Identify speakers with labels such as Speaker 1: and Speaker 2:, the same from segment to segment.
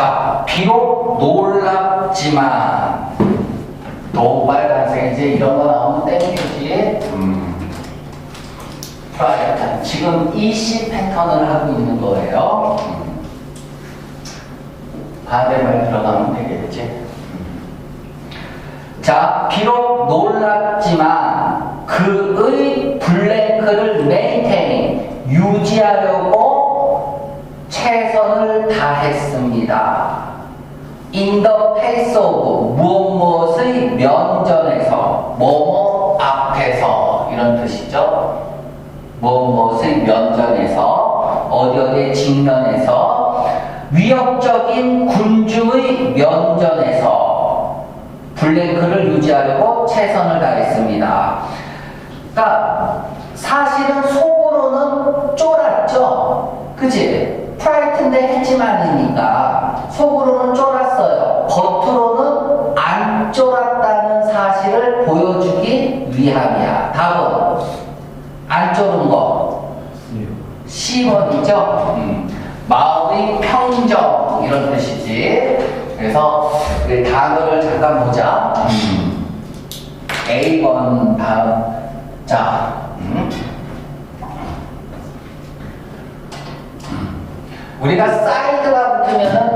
Speaker 1: 자, 비록 놀랍지만 노발간생 이제 이런 거 나오면 땡큐지. 음. 프라이어트. 지금 이시 패턴을 하고 있는 거예요. 음. 반대말 들어가면 되겠지. 음. 자, 비록 놀랍지만 그의 블랭크를 메인테인 유지하려고 최선을 다했습니다. The face of 무엇 무엇의 면전에서 뭐뭐 앞에서 이런 뜻이죠. 무엇 무엇의 면전에서 어디 어디 직면에서 위협적인 군주의 면전에서 블랭크를 유지하려고 최선을 다했습니다. 그러니까 사실은 속으로는 쫄았죠. 그지? 프라이트인데 했지만이니까 속으로는 쫄았어요. 겉으로는 안 쫄았다는 사실을 보여주기 위함이야. 답은 안 쫄은 거. 10원이죠. 음. 마음의 평정 이런 뜻이지. 그래서 우리 단어를 잠깐 보자. 음. A번 다음 자. 음. 우리가 사이드가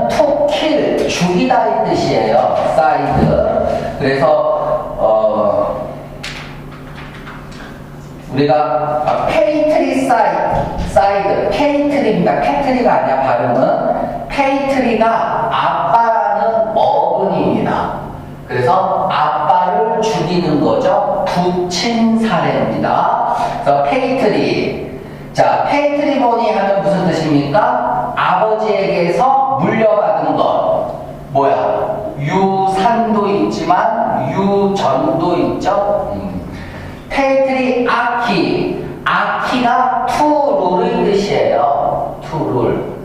Speaker 1: to kill 죽이다 이 뜻이에요. 사이드. 그래서 어 우리가 페이트리 사이드, 사이드, 페이트리입니다. 페트리가 아니야 발음은 페이트리가 아빠라는 어근입니다. 그래서 아빠를 죽이는 거죠. 부친 사례입니다. 그래서 페이트리. 자, 페이트리모니 하면 무슨 뜻입니까? 아버지에게서 물려받은 것. 뭐야? 유산도 있지만 유전도 있죠. 음. 페이트리 아키. 아키가 투룰의 뜻이에요. 투룰.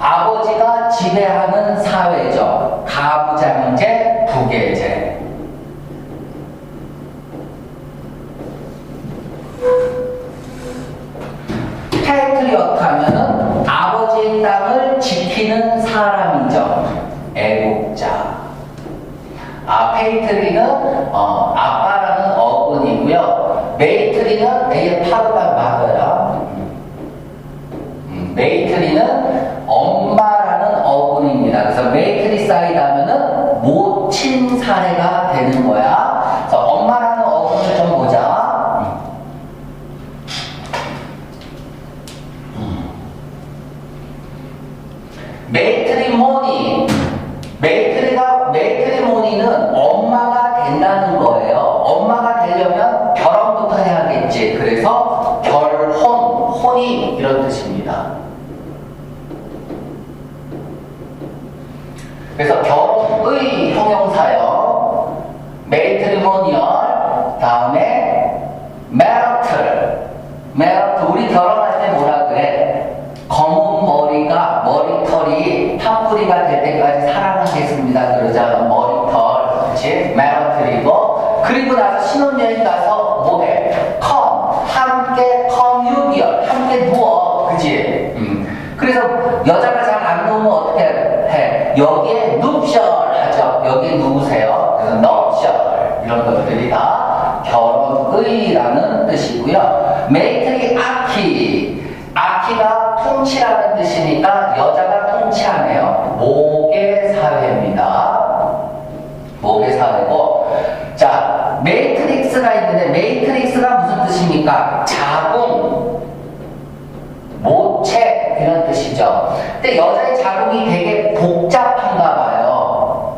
Speaker 1: 아버지가 지배하는 사회죠. 가부장제, 부계제. 페이트리어트 하면은 아버지의 땅을 지키는 사람이죠. 애국자. 아, 페이트리는 어, 아빠라는 어근이고요. 메이트리는 A의 파르만 맞아요. 음, 메이트리는 엄마라는 어근입니다. 그래서 메이트리 사이드 하면은 모친 사례가 되는 거야. 그래서 엄마라는 어근을 좀 보자. 메이트리모니. 메이트리가, 메이트리모니는 엄마가 된다는 거예요. 엄마가 되려면 결혼부터 해야겠지. 그래서 결혼, 혼이 이런 뜻입니다. 그래서 결혼의 형용사요. 메이트리모니얼, 다음에 메러틀. 메러틀, 우리 결혼할 때 뭐라 그래? 검은 머리가 머리털이 파뿌리가 될 때까지 사랑하겠습니다 그러잖아 머리털 그치? 메러트리고 그리고 나서 신혼여행 가서 뭐해? 컴 함께 커뮤니얼 함께 누워 그치? 음. 그래서 여자가 잘 안 누우면 어떻게 해? 여기에 눕셜 하죠 여기에 누우세요 그래서 넙셜 이런 것들이 다 결혼의라는 뜻이고요 메이트리 아키 아키가 통치라는 뜻이니까 여자가 통치하네요. 모계 사회입니다. 모계 사회고 자 메이트릭스가 있는데 메이트릭스가 무슨 뜻입니까? 자궁, 모체 이런 뜻이죠. 근데 여자의 자궁이 되게 복잡한가 봐요.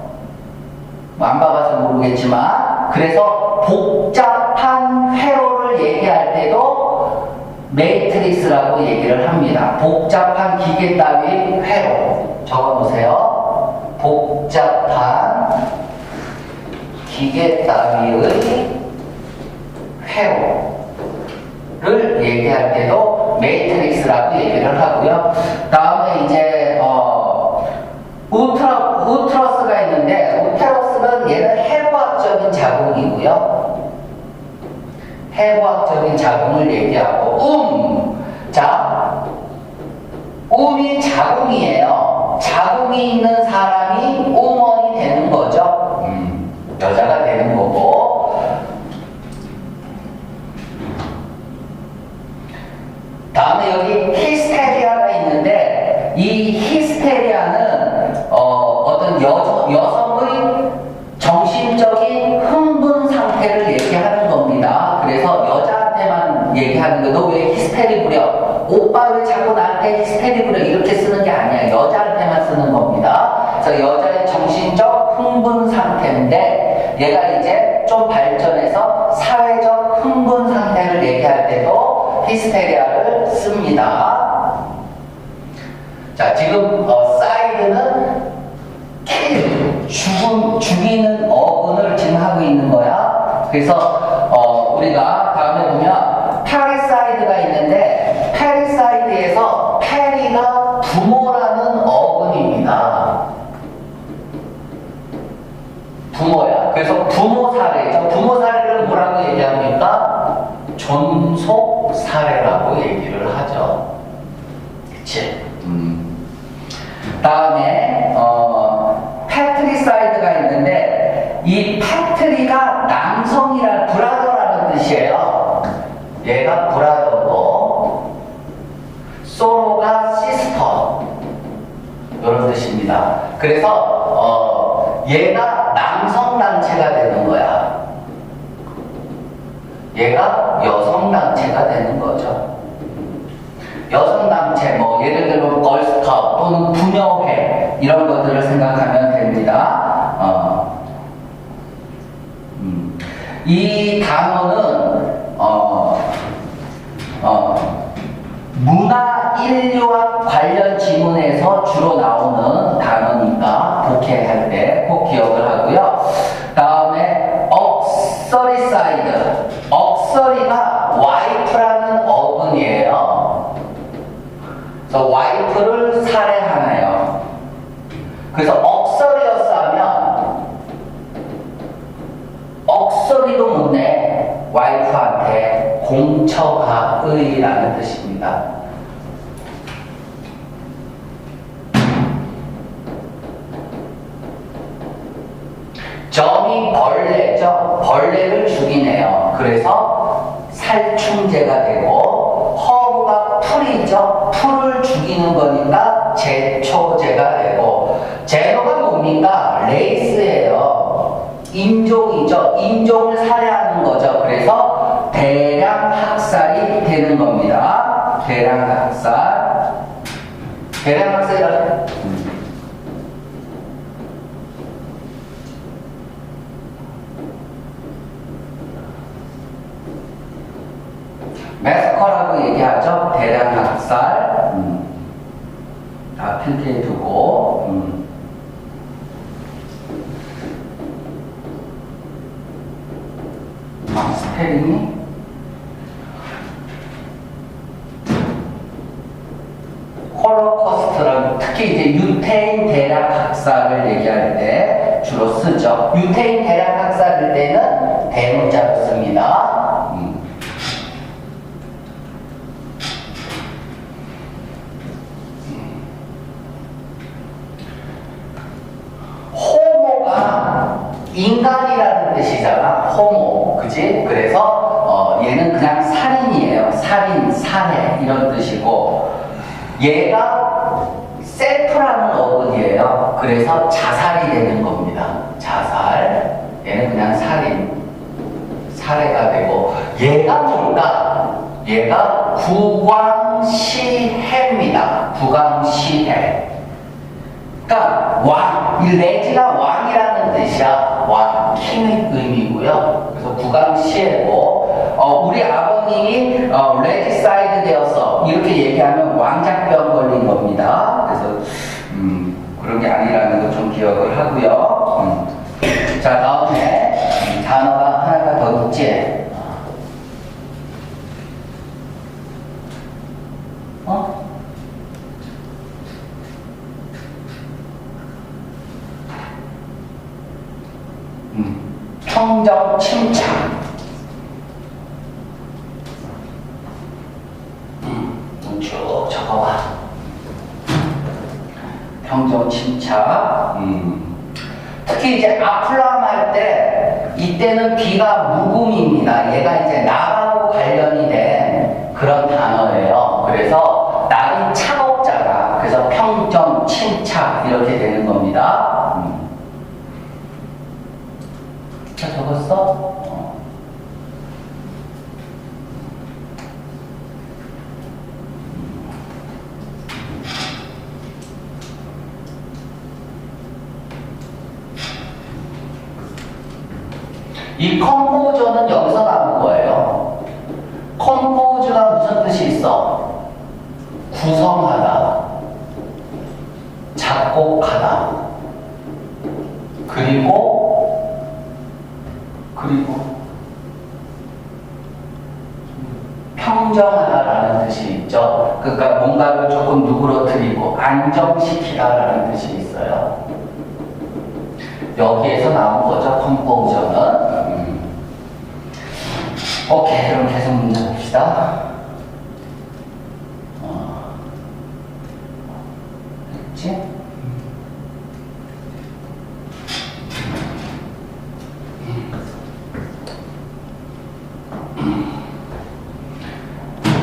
Speaker 1: 뭐안 봐봐서 모르겠지만 그래서 복잡한 회로를 얘기할 때도 메이트릭스라고 얘기를 합니다. 복잡한 기계 따위 회로 적어보세요. 복잡한 기계 따위의 회로를 얘기할 때도 메이트릭스라고 얘기를 하고요. 다음에 이제 어, 우트러, 우트러스가 있는데 우테러스는 얘는 해부학적인 자궁이고요. 해부학적인 자궁을 얘기하고 음. 자, 음이 자궁이에요. 자궁 가족이 있는 사람이 우먼이 되는 거죠. 음, 여자가 되는 거고. 다음에 여기 히스테리아가 있는데 이 히스테리아는 어, 어떤 여, 여성의 정신적인 흥분 상태를 얘기하는 겁니다. 그래서 여자한테만 얘기하는 거. 너 왜 히스테리 부려? 오빠 왜 자꾸 나한테 히스테리 부려? 이렇게 쓰는 게 아니야. 여자한테만 쓰는 겁니다. 그래서 여자의 정신적 흥분 상태인데 얘가 이제 좀 발전해서 사회적 흥분 상태를 얘기할 때도 히스테리아를 씁니다. 자, 지금 어, 사이드는 킬, 죽음, 죽이는 어근을 지금 하고 있는 거야. 그래서 어, 우리가 다음에 보면 파리사이드가 있는데 파리사이드에서 페리가 부모라는 어근입니다. 부모야. 그래서 부모 사례죠. 부모 사례를 뭐라고 얘기합니까? 존속 사례라고 얘기를 하죠. 그치? 음. 다음에 어, 패트리사이드가 있는데 이 패트리가 남성이라 브라더라는 뜻이에요. 얘가 브라더고 소로가 시스터 이런 뜻입니다. 그래서 어, 얘가 남성 단체가 되는 거야. 얘가 또는 부녀회 이런 것들을 생각하면 됩니다. 어. 음. 이 단어는 어, 어, 문화 인류학 관련 지문에서 주로 나오는 단어니까 복해할 때 꼭 기억을 하고요. 다음에 억서리사이드, 억서리가 와이프라는 어근이에요. 그래서 와이프를 살해하나요? 그래서 억설이었어 하면 억설이도 못내 공처가의라는 뜻입니다. 점이 벌레죠. 벌레를 죽이네요. 그래서 살충제가 되고 허브가 풀이죠. 풀을 죽이는 거니까 제초제가 되고 제로가 뭡니까? 레이스예요. 인종이죠. 인종을 살해하는 거죠. 그래서 대량 학살이 되는 겁니다. 대량 학살. 대량 학살이라 매스커라고 얘기하죠. 대량 학살. 음. 다 필기해 두고. 음. 아, 스페링이 홀로코스트는 특히 이제 유태인 대량 학살을 얘기할 때 주로 쓰죠. 유태인 대량 학살일 때는 대문자로 씁니다. 음. 호모가 인간이라는 뜻이잖아. 호모. 그지? 그래서 어, 얘는 그냥 살인이에요. 살인, 살해 이런 뜻이고 얘가 셀프라는 어근이에요. 그래서 자살이 되는 겁니다. 자살. 얘는 그냥 살인. 살해가 되고 얘가 뭔가? 얘가 국왕시해입니다. 국왕시해. 그러니까 왕, 이 레지가 왕이라는 뜻이야. 왕, 킹의 의미고요. 그래서 국왕시해고 어, 우리 아버님이 어, 레지사이드 되었어. 이렇게 얘기하면 왕작병 걸린 겁니다. 그래서 음, 그런 게 아니라는 거좀 기억을 하고요. 음. 자 다음에 음, 단어가 하나가 더 있지. 어? 음, 청정 침착. 2차. 음. 특히 이제 아플라마할 때, 이때는 비가 무금입니다. 얘가 이제 나하고 관련이 된 그런 단어예요. 그래서 날이 차곡자라. 그래서 평점, 침착 이렇게 되는 겁니다. 음. 자, 적었어? 이 컴포저는 여기서 나온 거예요. 컴포즈가 무슨 뜻이 있어? 구성하다, 작곡하다, 그리고 그리고 평정하다라는 뜻이 있죠. 그러니까 뭔가를 조금 누그러뜨리고 안정시키다라는 뜻이 있어요. 여기에서 나온 거죠, 컴포저는. 음. 오케이, 그럼 계속 문제 봅시다. 어. 됐지?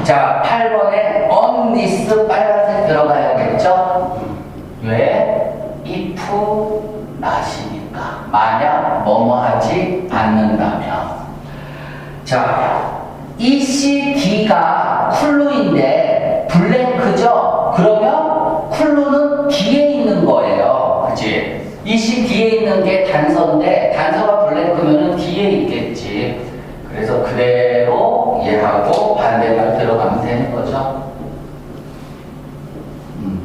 Speaker 1: 자, 8번에 on this 빨간색 들어가야겠죠? 왜? if not이니까. 만약 뭐뭐 하지 않는다면. 자, ECD가 쿨루인데 블랭크죠? 그러면 쿨루는 뒤에 있는 거예요. 그치? ECD에 있는 게 단서인데 단서가 블랭크면은 뒤에 있겠지. 그래서 그대로 얘하고 반대말 들어가면 되는 거죠. 음.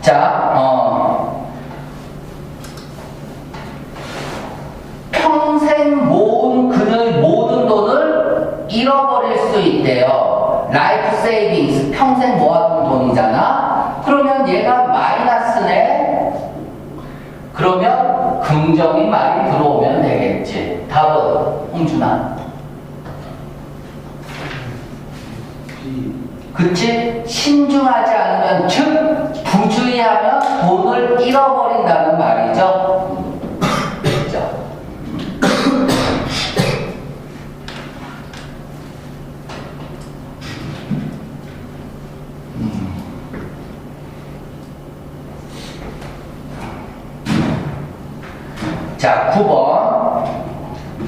Speaker 1: 자, 어, 평생 모아둔 돈이잖아. 그러면 얘가 마이너스네. 그러면 긍정이 말이 들어오면 되겠지. 답은 홍준아. 그치? 신중하지 않으면 즉 부주의하면 돈을 잃어버린다는 말이죠. 자, 9번.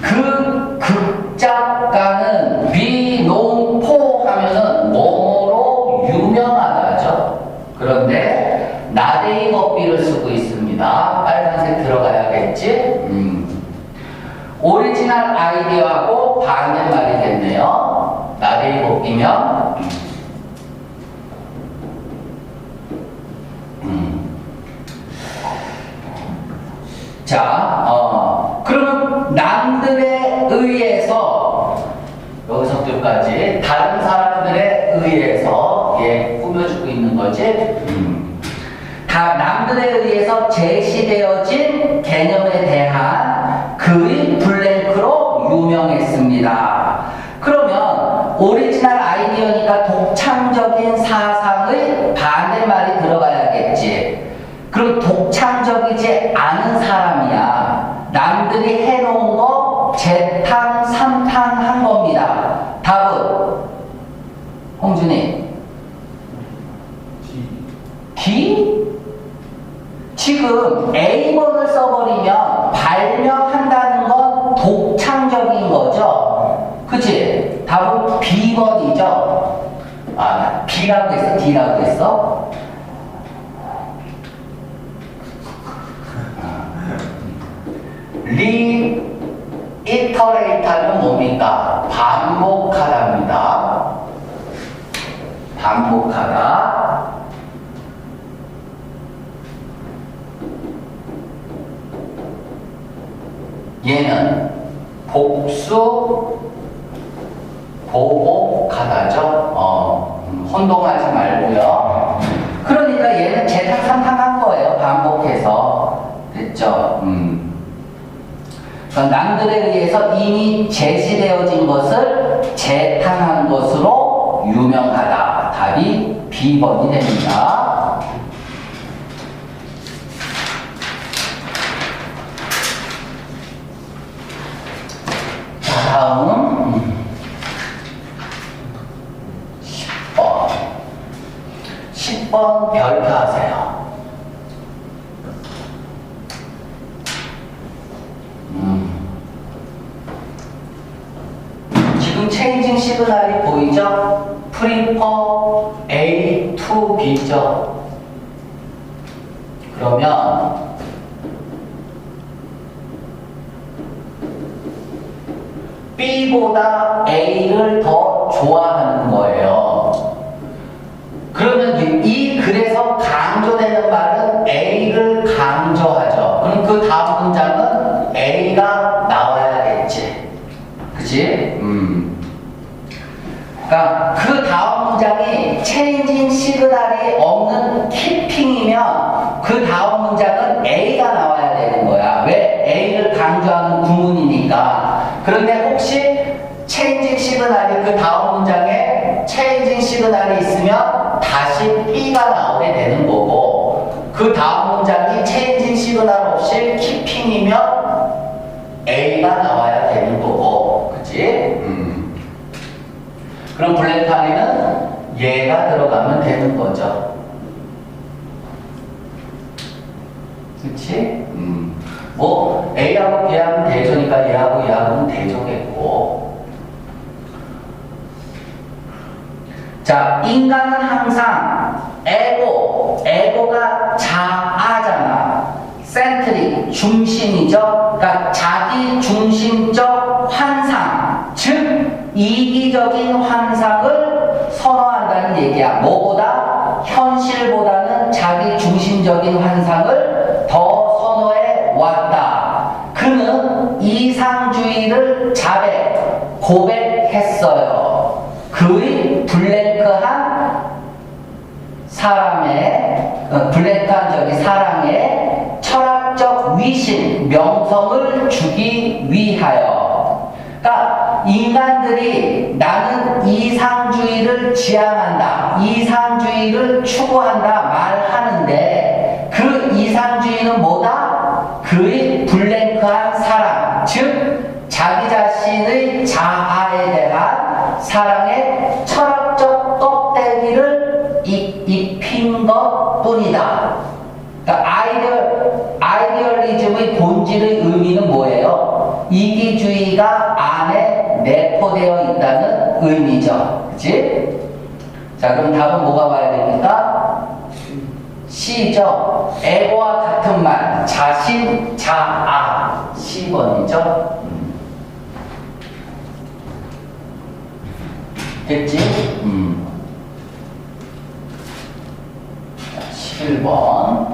Speaker 1: 그 극작가는 비농포 하면은 뭐뭐로 유명하다죠. 그런데 나데이 법비를 쓰고 있습니다. 빨간색 들어가야겠지? 음. 오리지널 아이디어하고 반대말이 됐네요. 나데이 법비면 음. 자, 어, 남들에 의해서 여기서부터까지 다른 사람들에 의해서 예, 꾸며주고 있는 거지. 음. 다 남들에 의해서 제시되어진 개념에 대한 그의 블랭크로 유명했습니다. 그러면 오리지널 아이디어니까 독창적인 사상의 반대말이 들어가야겠지. 그럼 독창적이지 않은 사람이야. 남들이 해놓은 거 재탕, 삼탕 한 겁니다. 답은? 홍준이. D? 지금 A번을 써버리면 발명한다는 건 독창적인 거죠. 그치? 답은 B번이죠. 아, B라고 했어? D라고 했어? 리 이터레이터는 뭡니까? 반복하다입니다. 반복하다. 얘는 복수 보복하다죠. 어, 음, 혼동하지 말고요. 그러니까 얘는 재탕 삼탕한 거예요. 반복해서 됐죠. 음. 어, 남들에 의해서 이미 제시되어진 것을 재탕한 것으로 유명하다. 답이 B번이 됩니다. 다음. 10번. 10번 별타세. 시그널이 보이죠? 프리퍼 A to B죠? 그러면 B보다 A를 더 좋아하는 거예요. 그러면 이- 이 글에서 강조되는 말은 A를 강조하죠. 그럼 그 다음 문장은 A가 나와야겠지. 그치? 음. 그러니까 그 다음 문장이 체인징 시그널이 없는 키핑이면 그 다음 문장은 A가 나와야 되는 거야. 왜? A를 강조하는 구문이니까. 그런데 혹시 체인징 시그널이 그 다음 문장에 체인징 시그널이 있으면 다시 B가 나오게 되는 거고 그 다음 문장이 체인징 시그널 없이 키핑이면 A가 나와야 되는 거고 그치? 음. 그럼 블랙 안에는 얘가 들어가면 되는 거죠. 그치? 음. 뭐, A하고 B하고는 대조니까 얘하고 얘하고는 대조겠고. 자, 인간은 항상 에고, 에고가 자아잖아. 센트릭, 중심이죠. 그러니까 자기 중심적 환상, 즉 이기적인 환상을 선호한다는 얘기야. 뭐보다 현실보다는 자기 중심적인 환상을 더 선호해 왔다. 그는 이상주의를 자백, 고백했어요. 그의 블랭크한 사람의 어, 블랙한 저기 사랑의 철학적 위신 명성을 주기 위하여 그러니까 인간들이 나는 이상주의를 지향한다 이상주의를 추구한다 말하는데 그 이상주의는 뭐다? 그의 블랭크한 사랑 즉 자기 자신의 자아에 대한 사랑의 철학적 껍데기를 입- 입힌 것 뿐이다. 그러니까 아이디얼, 아이디얼리즘의 본질의 의미는 뭐예요? 이기주의가 안에 내포되어 있다는 의미죠. 그치? 자, 그럼 답은 뭐가 와야 됩니까? C죠. 에고와 같은 말, 자신, 자아. C번이죠. 됐지? 음. 자, 11번.